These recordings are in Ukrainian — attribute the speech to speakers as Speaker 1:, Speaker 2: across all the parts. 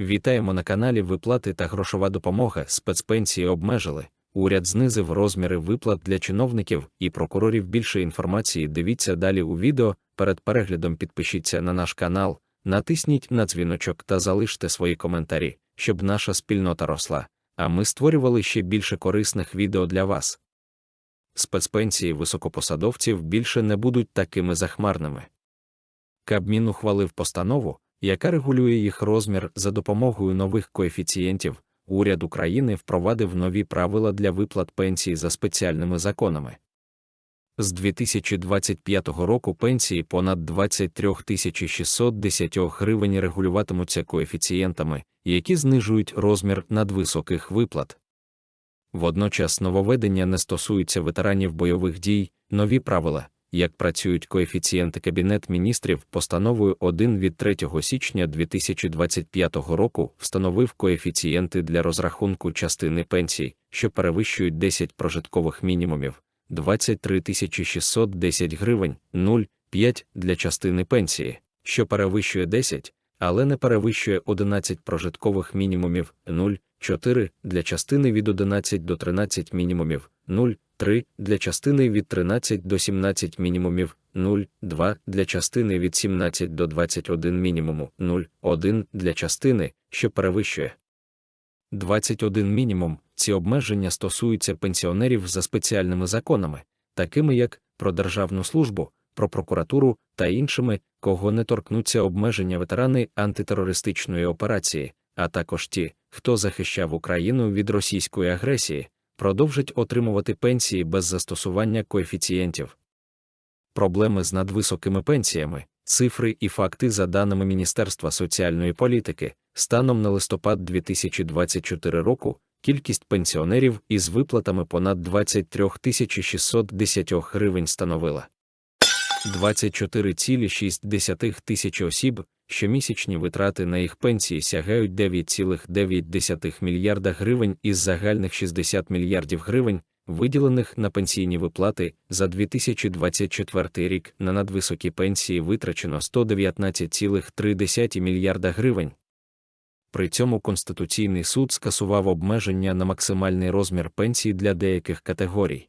Speaker 1: Вітаємо на каналі Виплати та грошова допомога. Спецпенсії обмежили. Уряд знизив розміри виплат для чиновників і прокурорів. Більше інформації дивіться далі у відео. Перед переглядом підпишіться на наш канал, натисніть на дзвіночок та залиште свої коментарі, щоб наша спільнота росла, а ми створювали ще більше корисних відео для вас. Спецпенсії високопосадовців більше не будуть такими захмарними. Кабмін ухвалив постанову, яка регулює їх розмір за допомогою нових коефіцієнтів. Уряд України впровадив нові правила для виплат пенсій за спеціальними законами. З 2025 року пенсії понад 23 610 гривень регулюватимуться коефіцієнтами, які знижують розмір надвисоких виплат. Водночас нововведення не стосуються ветеранів бойових дій, нові правила, як працюють коефіцієнти Кабінет міністрів постановою 1 від 3 січня 2025 року встановив коефіцієнти для розрахунку частини пенсій, що перевищують 10 прожиткових мінімумів, 23 610 гривень, 0,5 для частини пенсії, що перевищує 10, але не перевищує 11 прожиткових мінімумів, 0,4 для частини від 11 до 13 мінімумів, 0,3 для частини від 13 до 17 мінімумів, 0,2 для частини від 17 до 21 мінімуму, 0,1 для частини, що перевищує 21 мінімум. Ці обмеження стосуються пенсіонерів за спеціальними законами, такими як про державну службу, про прокуратуру та іншими, кого не торкнуться обмеження ветерани антитерористичної операції, а також ті, хто захищав Україну від російської агресії, продовжать отримувати пенсії без застосування коефіцієнтів. Проблеми з надвисокими пенсіями, цифри і факти за даними Міністерства соціальної політики, станом на листопад 2024 року. Кількість пенсіонерів із виплатами понад 23 610 гривень становила 24,6 тисячі осіб, щомісячні витрати на їх пенсії сягають 9,9 мільярда гривень із загальних 60 мільярдів гривень, виділених на пенсійні виплати за 2024 рік на надвисокі пенсії витрачено 119,3 мільярда гривень. При цьому Конституційний суд скасував обмеження на максимальний розмір пенсій для деяких категорій.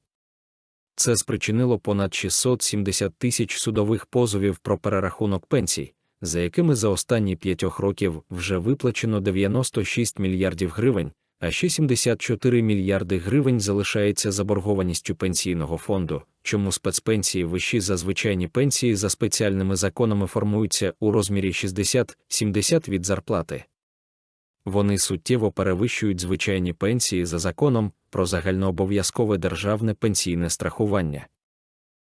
Speaker 1: Це спричинило понад 670 тисяч судових позовів про перерахунок пенсій, за якими за останні п'ятьох років вже виплачено 96 мільярдів гривень, а ще 74 мільярди гривень залишається заборгованістю пенсійного фонду, чому спецпенсії вищі за звичайні пенсії за спеціальними законами формуються у розмірі 60-70 від зарплати. Вони суттєво перевищують звичайні пенсії за законом про загальнообов'язкове державне пенсійне страхування.